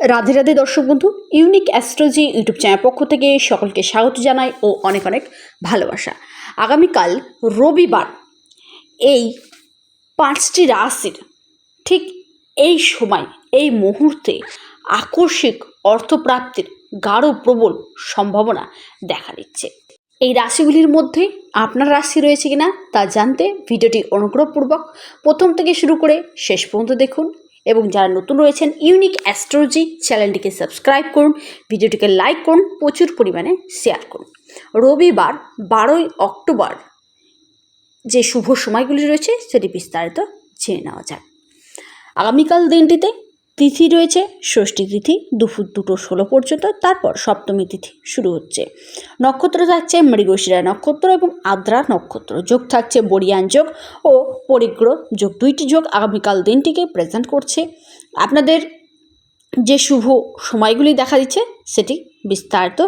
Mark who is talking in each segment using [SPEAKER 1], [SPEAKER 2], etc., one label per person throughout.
[SPEAKER 1] রাধে রাধে দর্শক বন্ধু unique astrology YouTube channel পক্ষ থেকে সকলকে স্বাগত জানাই ও অনেক অনেক ভালোবাসা। আগামীকাল রবিবার, এই পাঁচটি রাশির ঠিক এই সময়, এই মুহূর্তে আকস্মিক অর্থপ্রাপ্তির গাঢ় প্রবল সম্ভাবনা দেখা দিচ্ছে। এই রাশিগুলির মধ্যে আপনার রাশি রয়েছে কিনা তা জানতে ভিডিওটি অনুগ্রহপূর্বক প্রথম থেকে শুরু করে শেষ পর্যন্ত দেখুন। এবং যারা নতুন রয়েছেন ইউনিক অ্যাস্ট্রোলজি চ্যানেলটিকে সাবস্ক্রাইব করুন ভিডিওটিকে লাইক করুন, প্রচুর পরিমাণে শেয়ার করুন। রবিবার বারোই অক্টোবর যে শুভ সময়গুলি রয়েছে, সেটি বিস্তারিত জেনে নেওয়া যাক। আগামীকাল দিনটিতে তিথি রয়েছে, ষষ্ঠী তিথি, দুপুর দুটো ষোলো পর্যন্ত, তারপর সপ্তমী তিথি শুরু হচ্ছে। নক্ষত্র থাকছে মৃগশিরা নক্ষত্র এবং আদ্রা নক্ষত্র। যোগ থাকছে বরিয়ান যোগ ও পরিগ্রহ যোগ। দুইটি যোগ আগামীকাল দিনটিকে প্রেজেন্ট করছে। আপনাদের যে শুভ সময়গুলি দেখা দিচ্ছে সেটি বিস্তারিত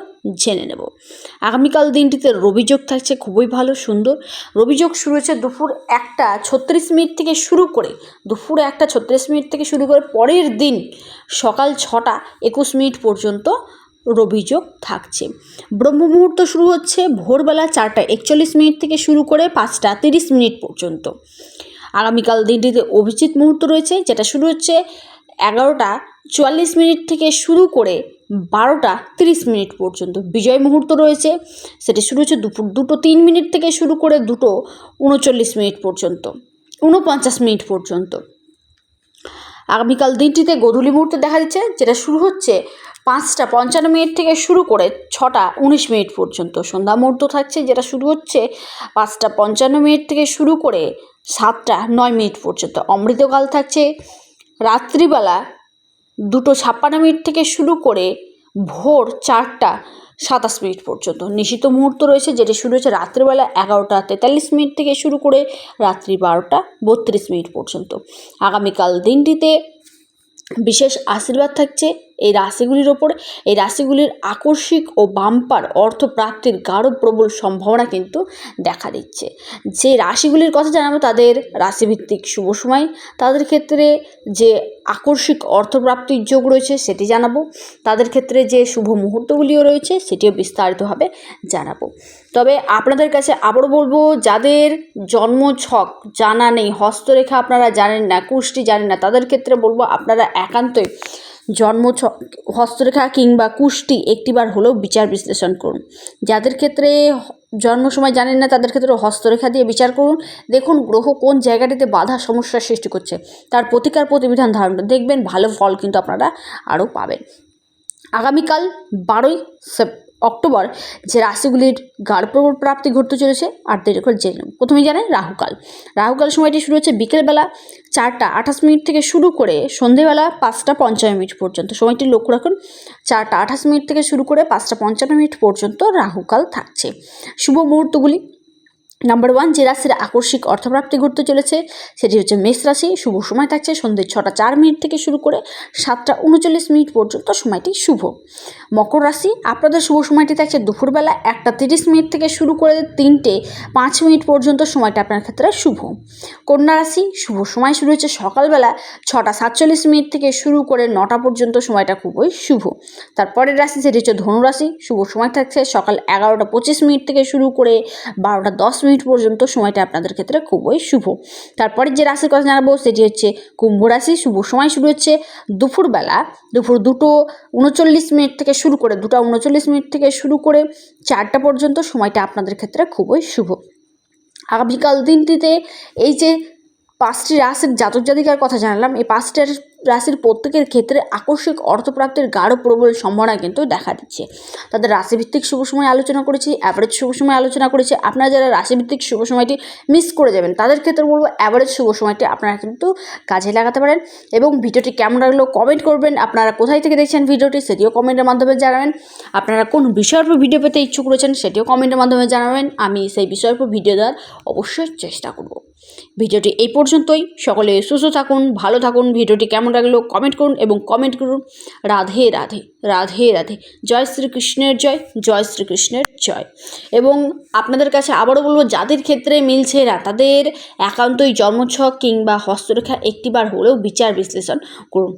[SPEAKER 1] জেনে নেব। আগামীকাল দিনটিতে রবিযোগ থাকছে, খুবই ভালো, সুন্দর। রবিযোগ শুরু হচ্ছে দুপুর একটা ছত্রিশ মিনিট থেকে শুরু করে, দুপুর একটা ছত্রিশ মিনিট থেকে শুরু করে পরের দিন সকাল ছটা একুশ মিনিট পর্যন্ত রবিযোগ থাকছে। ব্রহ্ম মুহূর্ত শুরু হচ্ছে ভোরবেলা চারটা একচল্লিশ মিনিট থেকে শুরু করে পাঁচটা তিরিশ মিনিট পর্যন্ত। আগামীকাল দিনটিতে অভিজিৎ মুহূর্ত রয়েছে, যেটা শুরু হচ্ছে এগারোটা চুয়াল্লিশ মিনিট থেকে শুরু করে বারোটা তিরিশ মিনিট পর্যন্ত বিজয় মুহূর্ত রয়েছে। সেটি শুরু হচ্ছে দুপুর দুটো তিন মিনিট থেকে শুরু করে দুটো উনচল্লিশ মিনিট পর্যন্ত, উনপঞ্চাশ মিনিট পর্যন্ত। আগামীকাল দিনটিতে গোধূলি মুহূর্ত দেখা যাচ্ছে যেটা শুরু হচ্ছে পাঁচটা পঞ্চান্ন মিনিট থেকে শুরু করে ছটা উনিশ মিনিট পর্যন্ত। সন্ধ্যা মুহূর্ত থাকছে, যেটা শুরু হচ্ছে পাঁচটা পঞ্চান্ন মিনিট থেকে শুরু করে সাতটা নয় মিনিট পর্যন্ত। অমৃতকাল থাকছে, রাত্রিবেলা দুটো ছাপ্পান্ন মিনিট থেকে শুরু করে ভোর চারটা সাতাশ মিনিট পর্যন্ত। নিশিত মুহূর্ত রয়েছে যেটি শুরু হয়েছে রাত্রিবেলা এগারোটা তেতাল্লিশ মিনিট থেকে শুরু করে রাত্রি বারোটা বত্রিশ মিনিট পর্যন্ত। আগামীকাল দিনটিতে বিশেষ আশীর্বাদ থাকছে। এই রাশিগুলির ওপর, এই রাশিগুলির আকস্মিক ও বাম্পার অর্থপ্রাপ্তির গাঢ় প্রবল সম্ভাবনা কিন্তু দেখা দিচ্ছে। যে রাশিগুলির কথা জানাব, তাদের রাশিভিত্তিক শুভ সময়, তাদের ক্ষেত্রে যে আকস্মিক অর্থপ্রাপ্তির যোগ রয়েছে সেটি জানাব, তাদের ক্ষেত্রে যে শুভ মুহূর্তগুলিও রয়েছে সেটিও বিস্তারিতভাবে জানাব। তবে আপনাদের কাছে আবারও বলব, যাদের জন্ম ছক জানা নেই, হস্তরেখা আপনারা জানেন না, কুষ্টি জানেন না, তাদের ক্ষেত্রে বলব, আপনারা একান্তই জন্ম হস্তরেখা কিংবা কুষ্টি একটিবার হলেও বিচার বিশ্লেষণ করুন। যাদের ক্ষেত্রে জন্ম সময় জানেন না, তাদের ক্ষেত্রে হস্তরেখা দিয়ে বিচার করুন। দেখুন গ্রহ কোন জায়গাটিতে বাধা সমস্যার সৃষ্টি করছে। তার প্রতিকার প্রতিবিধান ধারণ দেখবেন ভালো ফল কিন্তু আপনারা আরও পাবেন। আগামীকাল বারোই সেপ অক্টোবর, যে রাশিগুলির গাঢ়প্রবল প্রাপ্তি ঘটতে চলেছে আর দেরি করে জেনে। প্রথমেই জানেন রাহুকাল। রাহুকাল সময়টি শুরু হচ্ছে বিকেলবেলা চারটা আঠাশ মিনিট থেকে শুরু করে সন্ধেবেলা পাঁচটা পঞ্চান্ন মিনিট পর্যন্ত। সময়টি লক্ষ্য রাখুন, চারটা আঠাশ মিনিট থেকে শুরু করে পাঁচটা পঞ্চান্ন মিনিট পর্যন্ত রাহুকাল থাকছে। শুভ মুহূর্তগুলি নাম্বার ওয়ান যে রাশির আকস্মিক অর্থপ্রাপ্তি ঘটতে চলেছে, সেটি হচ্ছে মেষ রাশি। শুভ সময় থাকছে সন্ধ্যে ছটা চার মিনিট থেকে শুরু করে সাতটা উনচল্লিশ মিনিট পর্যন্ত সময়টি শুভ। মকর রাশি, আপনাদের শুভ সময়টি থাকছে দুপুরবেলা একটা তিরিশ মিনিট থেকে শুরু করে তিনটে পাঁচ মিনিট পর্যন্ত সময়টা আপনার ক্ষেত্রে শুভ। কন্যা রাশি, শুভ সময় শুরু হচ্ছে সকালবেলা ছটা সাতচল্লিশ মিনিট থেকে শুরু করে নটা পর্যন্ত সময়টা খুবই শুভ। তারপরের রাশি, সেটি হচ্ছে ধনুরাশি শুভ সময় থাকছে সকাল এগারোটা পঁচিশ মিনিট থেকে শুরু করে বারোটা দশ মিনিট পর্যন্ত সময়টা আপনাদের ক্ষেত্রে খুবই শুভ। তারপরে যে রাশির কথা জানাব সেটি হচ্ছে কুম্ভ রাশি। শুভ সময় শুরু হচ্ছে দুপুরবেলা। দুপুর দুটো উনচল্লিশ মিনিট থেকে শুরু করে দুটো উনচল্লিশ মিনিট থেকে শুরু করে চারটা পর্যন্ত সময়টা আপনাদের ক্ষেত্রে খুবই শুভ। আগামীকাল দিনটিতে এই যে পাঁচটি রাশির জাতক জাতিকার কথা জানালাম, এই পাঁচটি রাশির প্রত্যেকের ক্ষেত্রে আকস্মিক অর্থপ্রাপ্তির গাঢ় প্রবল সম্ভাবনা কিন্তু দেখা দিচ্ছে। তাদের রাশিভিত্তিক শুভ সময় আলোচনা করেছি অ্যাভারেজ শুভ সময় আলোচনা করেছি। আপনারা যারা রাশিভিত্তিক শুভ সময়টি মিস করে যাবেন, তাদের ক্ষেত্রে বলব অ্যাভারেজ শুভ সময়টি আপনারা কিন্তু কাজে লাগাতে পারেন। এবং ভিডিওটি কেমন লাগল কমেন্ট করবেন। আপনারা কোথায় থেকে দেখছেন ভিডিওটি সেটিও কমেন্টের মাধ্যমে জানাবেন। আপনারা কোন বিষয়ের উপর ভিডিও পেতে ইচ্ছুক রয়েছেন সেটিও কমেন্টের মাধ্যমে জানাবেন। আমি সেই বিষয়ের উপর ভিডিও দেওয়ার অবশ্যই চেষ্টা করব। ভিডিওটি এই পর্যন্তই। সকলে সুস্থ থাকুন, ভালো থাকুন। ভিডিওটি কেমন লাগল? কমেন্ট করুন এবং কমেন্ট করুন রাধে রাধে রাধে রাধে। জয় শ্রীকৃষ্ণের জয় জয় শ্রীকৃষ্ণের জয়। এবং আপনাদের কাছে আবারও বলব, যাদের ক্ষেত্রে মিলছে না, তাদের একান্তই জন্মছক কিংবা হস্তরেখা একটিবার হলেও বিচার বিশ্লেষণ করুন।